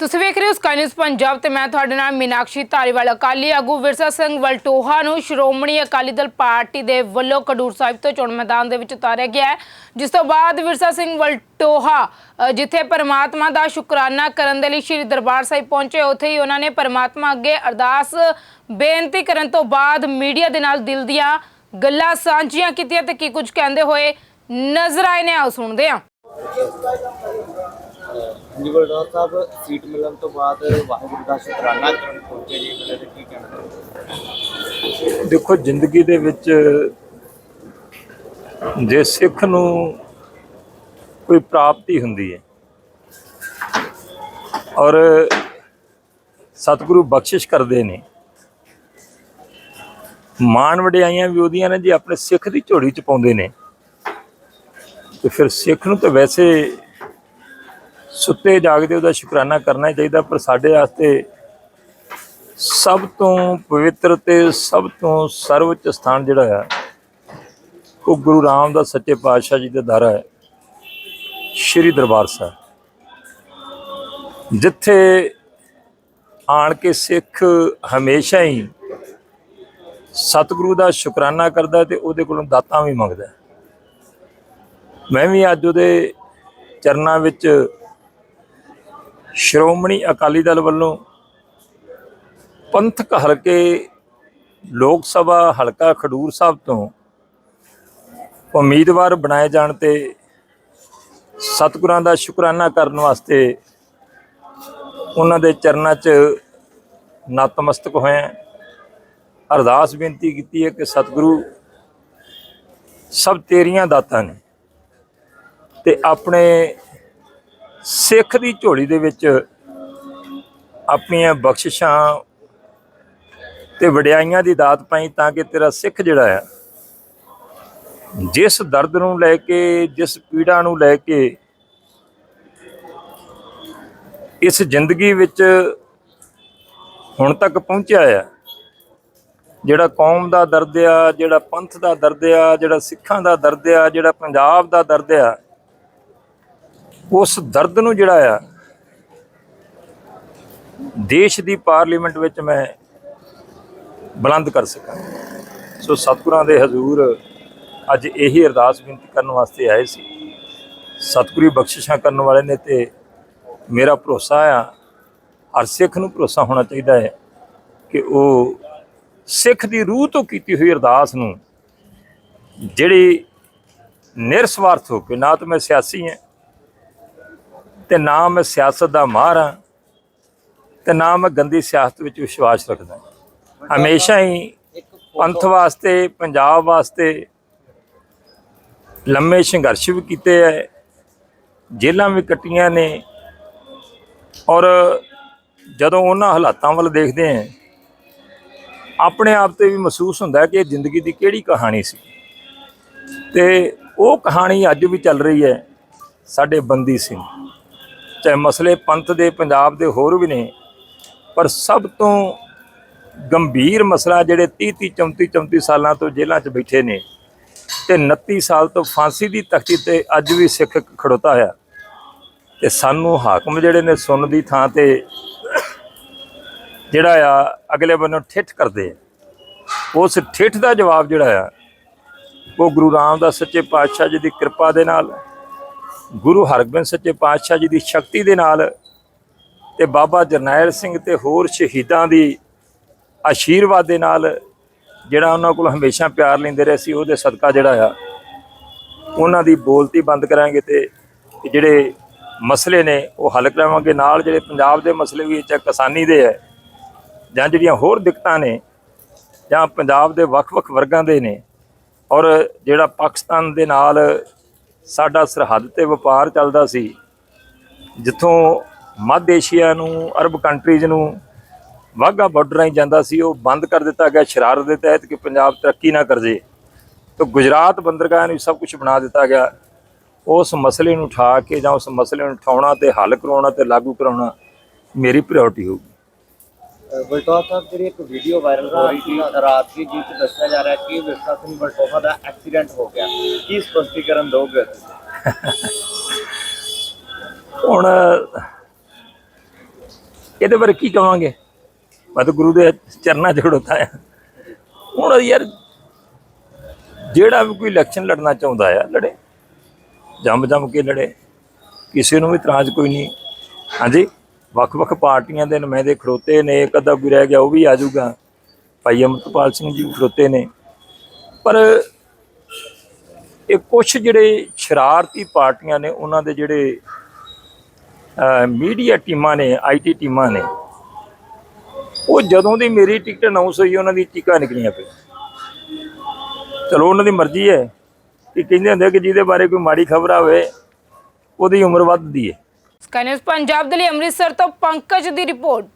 ਤੁਸੀਂ ਵੇਖ ਰਹੇ ਹੋ ਸਕਾਈ ਨਿਊਜ਼ ਪੰਜਾਬ ਤੇ ਮੈਂ ਤੁਹਾਡੇ ਨਾਲ ਮੀਨਾਕਸ਼ੀ ਧਾਰੀਵਾਲ। ਅਕਾਲੀ ਆਗੂ ਵਿਰਸਾ ਸਿੰਘ ਵਲਟੋਹਾ ਨੂੰ ਸ਼੍ਰੋਮਣੀ ਅਕਾਲੀ ਦਲ ਪਾਰਟੀ ਦੇ ਵੱਲੋਂ ਕਡੂਰ ਸਾਹਿਬ ਤੋਂ ਚੋਣ ਮੈਦਾਨ ਦੇ ਵਿੱਚ ਉਤਾਰਿਆ ਗਿਆ ਹੈ। ਜਿਸ ਤੋਂ ਬਾਅਦ ਵਿਰਸਾ ਸਿੰਘ ਵਲਟੋਹਾ ਜਿੱਥੇ ਪਰਮਾਤਮਾ ਦਾ ਸ਼ੁਕਰਾਨਾ ਕਰਨ ਦੇ ਲਈ ਸ੍ਰੀ ਦਰਬਾਰ ਸਾਹਿਬ ਪਹੁੰਚੇ, ਉੱਥੇ ਹੀ ਉਹਨਾਂ ਨੇ ਪਰਮਾਤਮਾ ਅੱਗੇ ਅਰਦਾਸ, ਬੇਨਤੀ ਕਰਨ ਤੋਂ ਬਾਅਦ ਮੀਡੀਆ ਦੇ ਨਾਲ ਦਿਲ ਦੀਆਂ ਗੱਲਾਂ ਸਾਂਝੀਆਂ ਕੀਤੀਆਂ ਤੇ ਕੀ ਕੁਝ ਕਹਿੰਦੇ ਹੋਏ ਨਜ਼ਰ ਆਏ ਨੇ, ਆਓ ਸੁਣਦੇ ਹਾਂ। ਜੀ ਬਲਰਾਜ ਸਾਹਿਬ, ਸੀਟ ਮਿਲਣ ਤੋਂ ਬਾਅਦ ਵਾਹਿਗੁਰੂ ਦਾ ਸ਼ੁਕਰਾਨਾ ਕਰਨ ਪਹੁੰਚੇ ਜੀ ਮੇਰੇ ਤੇ ਕੀ ਕਹਿਣਾ ਦੇਖੋ, ਜ਼ਿੰਦਗੀ ਦੇ ਵਿੱਚ ਜੇ ਸਿੱਖ ਨੂੰ ਕੋਈ ਪ੍ਰਾਪਤੀ ਹੁੰਦੀ ਹੈ ਔਰ ਸਤਿਗੁਰੂ ਬਖਸ਼ਿਸ਼ ਕਰਦੇ ਨੇ, ਮਾਣ ਵਡਿਆਈਆਂ ਵੀ ਉਹਦੀਆਂ ਨੇ, ਜੇ ਆਪਣੇ ਸਿੱਖ ਦੀ ਝੋਲੀ ਚ ਪਾਉਂਦੇ ਨੇ, ਤੇ ਫਿਰ ਸਿੱਖ ਨੂੰ ਤਾਂ ਵੈਸੇ ਸੁੱਤੇ ਜਾਗਦੇ ਉਹਦਾ ਸ਼ੁਕਰਾਨਾ ਕਰਨਾ ਹੀ ਚਾਹੀਦਾ, ਪਰ ਸਾਡੇ ਵਾਸਤੇ ਸਭ ਤੋਂ ਪਵਿੱਤਰ ਤੇ ਸਭ ਤੋਂ ਸਰਵਉੱਚ ਸਥਾਨ ਜਿਹੜਾ ਆ, ਉਹ ਗੁਰੂ ਰਾਮਦਾਸ ਸੱਚੇ ਪਾਤਸ਼ਾਹ ਜੀ ਦਾ ਦਰ ਹੈ ਸ਼੍ਰੀ ਦਰਬਾਰ ਸਾਹਿਬ। ਜਿੱਥੇ ਆਣ ਕੇ ਸਿੱਖ ਹਮੇਸ਼ਾ ਹੀ ਸਤਿਗੁਰੂ ਦਾ ਸ਼ੁਕਰਾਨਾ ਕਰਦਾ ਤੇ ਉਹਦੇ ਕੋਲੋਂ ਦਾਤਾਂ ਵੀ ਮੰਗਦਾ। ਮੈਂ ਵੀ ਅੱਜ ਉਹਦੇ ਚਰਨਾਂ ਵਿੱਚ ਸ਼੍ਰੋਮਣੀ ਅਕਾਲੀ ਦਲ ਵੱਲੋਂ ਪੰਥਕ ਹਲਕੇ ਲੋਕ ਸਭਾ ਹਲਕਾ ਖਡੂਰ ਸਾਹਿਬ ਤੋਂ ਉਮੀਦਵਾਰ ਬਣਾਏ ਜਾਣ ਤੇ ਸਤਿਗੁਰਾਂ ਦਾ ਸ਼ੁਕਰਾਨਾ ਕਰਨ ਵਾਸਤੇ ਉਹਨਾਂ ਦੇ ਚਰਨਾਂ 'ਚ ਨਤਮਸਤਕ ਹੋਏ ਅਰਦਾਸ ਬੇਨਤੀ ਕੀਤੀ ਹੈ ਕਿ ਸਤਿਗੁਰੂ ਸਭ ਤੇਰੀਆਂ ਦਾਤਾਂ ਨੇ ਤੇ ਆਪਣੇ ਸਿੱਖ ਦੀ ਝੋਲੀ ਦੇ ਵਿੱਚ ਆਪਣੀਆਂ ਬਖਸ਼ਿਸ਼ਾਂ ਤੇ ਵਡਿਆਈਆਂ ਦੀ ਦਾਤ ਪਾਈ ਤਾਂ ਕਿ ਤੇਰਾ ਸਿੱਖ ਜਿਹੜਾ ਆ ਜਿਸ ਦਰਦ ਨੂੰ ਲੈ ਕੇ, ਜਿਸ ਪੀੜਾ ਨੂੰ ਲੈ ਕੇ, ਇਸ ਜ਼ਿੰਦਗੀ ਵਿੱਚ ਹੁਣ ਤੱਕ ਪਹੁੰਚਿਆ ਆ ਜਿਹੜਾ ਕੌਮ ਦਾ ਦਰਦ ਆ, ਜਿਹੜਾ ਪੰਥ ਦਾ ਦਰਦ ਆ, ਜਿਹੜਾ ਸਿੱਖਾਂ ਦਾ ਦਰਦ ਆ, ਜਿਹੜਾ ਪੰਜਾਬ ਦਾ ਦਰਦ ਆ ਉਸ ਦਰਦ ਨੂੰ ਜਿਹੜਾ ਆ, ਦੇਸ਼ ਦੀ ਪਾਰਲੀਮੈਂਟ ਵਿੱਚ ਮੈਂ ਬੁਲੰਦ ਕਰ ਸਕਾਂ। ਸੋ ਸਤਿਗੁਰਾਂ ਦੇ ਹਜ਼ੂਰ ਅੱਜ ਇਹੀ ਅਰਦਾਸ ਬੇਨਤੀ ਕਰਨ ਵਾਸਤੇ ਆਏ ਸੀ। ਸਤਿਗੁਰੀ ਬਖਸ਼ਿਸ਼ਾਂ ਕਰਨ ਵਾਲੇ ਨੇ ਤੇ ਮੇਰਾ ਭਰੋਸਾ ਆ, ਹਰ ਸਿੱਖ ਨੂੰ ਭਰੋਸਾ ਹੋਣਾ ਚਾਹੀਦਾ ਹੈ ਕਿ ਉਹ ਸਿੱਖ ਦੀ ਰੂਹ ਤੋਂ ਕੀਤੀ ਹੋਈ ਅਰਦਾਸ ਨੂੰ ਜਿਹੜੀ ਨਿਰਸਵਾਰਥ ਹੋ ਕੇ, ਨਾ ਤਾਂ ਮੈਂ ਸਿਆਸੀ ਹਾਂ ਤੇ ਨਾ ਮੈਂ ਸਿਆਸਤ ਦਾ ਮਾਹਰ ਹਾਂ ਤੇ ਨਾ ਮੈਂ ਗੰਦੀ ਸਿਆਸਤ ਵਿੱਚ ਵਿਸ਼ਵਾਸ ਰੱਖਦਾ ਹਮੇਸ਼ਾ ਹੀ ਪੰਥ ਵਾਸਤੇ, ਪੰਜਾਬ ਵਾਸਤੇ ਲੰਮੇ ਸੰਘਰਸ਼ ਵੀ ਕੀਤੇ ਐ, ਜੇਲ੍ਹਾਂ ਵੀ ਕੱਟੀਆਂ ਨੇ ਔਰ ਜਦੋਂ ਉਹਨਾਂ ਹਾਲਾਤਾਂ ਵੱਲ ਦੇਖਦੇ ਆਂ ਆਪਣੇ ਆਪ ਤੇ ਵੀ ਮਹਿਸੂਸ ਹੁੰਦਾ ਕਿ ਇਹ ਜ਼ਿੰਦਗੀ ਦੀ ਕਿਹੜੀ ਕਹਾਣੀ ਸੀ। ਤੇ ਉਹ ਕਹਾਣੀ ਅੱਜ ਵੀ ਚੱਲ ਰਹੀ ਹੈ ਸਾਡੇ ਬੰਦੀ ਸਿੰਘ। ਚਾਹੇ ਮਸਲੇ ਪੰਥ ਦੇ, ਪੰਜਾਬ ਦੇ ਹੋਰ ਵੀ ਨੇ, ਪਰ ਸਭ ਤੋਂ ਗੰਭੀਰ ਮਸਲਾ ਜਿਹੜੇ 30 30 34 34 ਸਾਲਾਂ ਤੋਂ ਜੇਲ੍ਹਾਂ 'ਚ ਬੈਠੇ ਨੇ ਤੇ 29 ਸਾਲ ਤੋਂ ਫਾਂਸੀ ਦੀ ਤਖਤੀ ਤੇ ਅੱਜ ਵੀ ਸਿੱਖ ਖੜੋਤਾ ਹੋਇਆ। ਤੇ ਸਾਨੂੰ ਹਾਕਮ ਜਿਹੜੇ ਨੇ ਸੁਣ ਦੀ ਥਾਂ ਤੇ ਜਿਹੜਾ ਆ, ਅਗਲੇ ਬੰਨੋਂ ਠਿੱਠ ਕਰਦੇ ਉਸ ਠਿੱਠ ਦਾ ਜਵਾਬ ਜਿਹੜਾ ਆ, ਉਹ ਗੁਰੂ ਰਾਮਦਾਸ ਸੱਚੇ ਪਾਤਸ਼ਾਹ ਜੀ ਦੀ ਕਿਰਪਾ ਦੇ ਨਾਲ ਗੁਰੂ ਹਰਗੋਬਿੰਦ ਸੱਚੇ ਪਾਤਸ਼ਾਹ ਜੀ ਦੀ ਸ਼ਕਤੀ ਦੇ ਨਾਲ ਤੇ ਬਾਬਾ ਜਰਨੈਲ ਸਿੰਘ ਤੇ ਹੋਰ ਸ਼ਹੀਦਾਂ ਦੀ ਆਸ਼ੀਰਵਾਦ ਦੇ ਨਾਲ ਜਿਹੜਾ ਉਹਨਾਂ ਕੋਲ ਹਮੇਸ਼ਾ ਪਿਆਰ ਲੈਂਦੇ ਰਹੇ ਸੀ, ਉਹਦੇ ਸਦਕਾ ਜਿਹੜਾ ਆ, ਉਹਨਾਂ ਦੀ ਬੋਲਤੀ ਬੰਦ ਕਰਾਂਗੇ ਤੇ ਜਿਹੜੇ ਮਸਲੇ ਨੇ ਉਹ ਹੱਲ ਕਰਾਵਾਂਗੇ। ਨਾਲ ਜਿਹੜੇ ਪੰਜਾਬ ਦੇ ਮਸਲੇ ਵੀ ਚਾਹੇ ਕਿਸਾਨੀ ਦੇ ਹੈ ਜਾਂ ਜਿਹੜੀਆਂ ਹੋਰ ਦਿੱਕਤਾਂ ਨੇ ਜਾਂ ਪੰਜਾਬ ਦੇ ਵੱਖ-ਵੱਖ ਵਰਗਾਂ ਦੇ ਨੇ ਔਰ ਜਿਹੜਾ ਪਾਕਿਸਤਾਨ ਦੇ ਨਾਲ ਸਾਡਾ ਸਰਹੱਦ ਤੇ ਵਪਾਰ ਚੱਲਦਾ ਸੀ, ਜਿੱਥੋਂ ਮੱਧ ਏਸ਼ੀਆ ਨੂੰ, ਅਰਬ ਕੰਟਰੀਜ਼ ਨੂੰ ਵਾਹਗਾ ਬਾਰਡਰ ਰਾਹੀਂ ਜਾਂਦਾ ਸੀ, ਉਹ ਬੰਦ ਕਰ ਦਿੱਤਾ ਗਿਆ ਸ਼ਰਾਰਤ ਦੇ ਤਹਿਤ ਕਿ ਪੰਜਾਬ ਤਰੱਕੀ ਨਾ ਕਰ ਜੇ। ਤਾਂ ਗੁਜਰਾਤ ਬੰਦਰਗਾਹ ਨੂੰ ਸਭ ਕੁਝ ਬਣਾ ਦਿੱਤਾ ਗਿਆ। ਉਸ ਮਸਲੇ ਨੂੰ ਉਠਾ ਕੇ ਜਾਂ ਉਸ ਮਸਲੇ ਨੂੰ ਉਠਾਉਣਾ ਤੇ ਹੱਲ ਕਰਾਉਣਾ ਤੇ ਲਾਗੂ ਕਰਾਉਣਾ ਮੇਰੀ ਪ੍ਰਾਇੋਰਟੀ ਹੋਊਗੀ। ਬਲਟੋਹਾ ਸਾਹਿਬ ਜਿਹੜੀ ਇੱਕ ਵੀਡੀਓ ਵਾਇਰਲ ਹੋ ਰਹੀ ਸੀ, ਰਾਤ ਦੀ ਜਿਸ 'ਚ ਦੱਸਿਆ ਜਾ ਰਿਹਾ ਕਿ ਵਿਰਸਾ ਸਿੰਘ ਬਲਟੋਹਾ ਦਾ ਐਕਸੀਡੈਂਟ ਹੋ ਗਿਆ। ਕੀ ਸਪਸ਼ਟੀਕਰਨ ਦੋਗੇ? ਹੁਣ, ਇਹਦੇ ਬਾਰੇ ਕੀ ਕਵਾਂਗੇ? ਮੈਂ ਤਾਂ ਗੁਰੂ ਦੇ ਚਰਨਾਂ 'ਚ ਖੜੋਤਾ ਆ। ਹੁਣ ਯਾਰ, ਜਿਹੜਾ ਵੀ ਕੋਈ ਇਲੈਕਸ਼ਨ ਲੜਨਾ ਚਾਹੁੰਦਾ ਆ, ਲੜੇ। ਜੰਮ ਜੰਮ ਕੇ ਲੜੇ। ਕਿਸੇ ਨੂੰ ਵੀ ਇਤਰਾਜ਼ ਕੋਈ ਨਹੀਂ। ਹਾਂਜੀ? ਵੱਖ-ਵੱਖ ਪਾਰਟੀਆਂ ਦੇ ਨੁਮਾਇੰਦੇ ਖੜੋਤੇ ਨੇ, ਇੱਕ ਅੱਧਾ ਕੋਈ ਰਹਿ ਗਿਆ, ਉਹ ਵੀ ਆ ਜਾਊਗਾ। ਭਾਈ ਅਮਰਪਾਲ ਸਿੰਘ ਜੀ ਵੀ ਖੜੋਤੇ ਨੇ। ਪਰ ਇਹ ਕੁਝ ਜਿਹੜੇ ਸ਼ਰਾਰਤੀ ਪਾਰਟੀਆਂ ਨੇ, ਉਹਨਾਂ ਦੇ ਜਿਹੜੇ ਮੀਡੀਆ ਟੀਮਾਂ ਨੇ ਆਈਟੀ ਟੀਮਾਂ ਨੇ, ਉਹ ਜਦੋਂ ਦੀ ਮੇਰੀ ਟਿਕਟ ਅਨਾਉਂਸ ਹੋਈ, ਉਹਨਾਂ ਦੀ ਟਿਕਾ ਨਿਕਲੀਆਂ ਪਈ ਚਲੋ, ਉਹਨਾਂ ਦੀ ਮਰਜ਼ੀ ਹੈ ਕਿ ਕਹਿੰਦੇ ਹੁੰਦੇ ਕਿ ਜਿਹਦੇ ਬਾਰੇ ਕੋਈ ਮਾੜੀ ਖਬਰ ਆਵੇ, ਉਹਦੀ ਉਮਰ ਵੱਧਦੀ ਹੈ। ਸਕਾਈ ਨਿਊਜ਼ ਪੰਜਾਬ ਦੇ ਲਈ ਅੰਮ੍ਰਿਤਸਰ ਤੋਂ ਪੰਕਜ ਦੀ ਰਿਪੋਰਟ।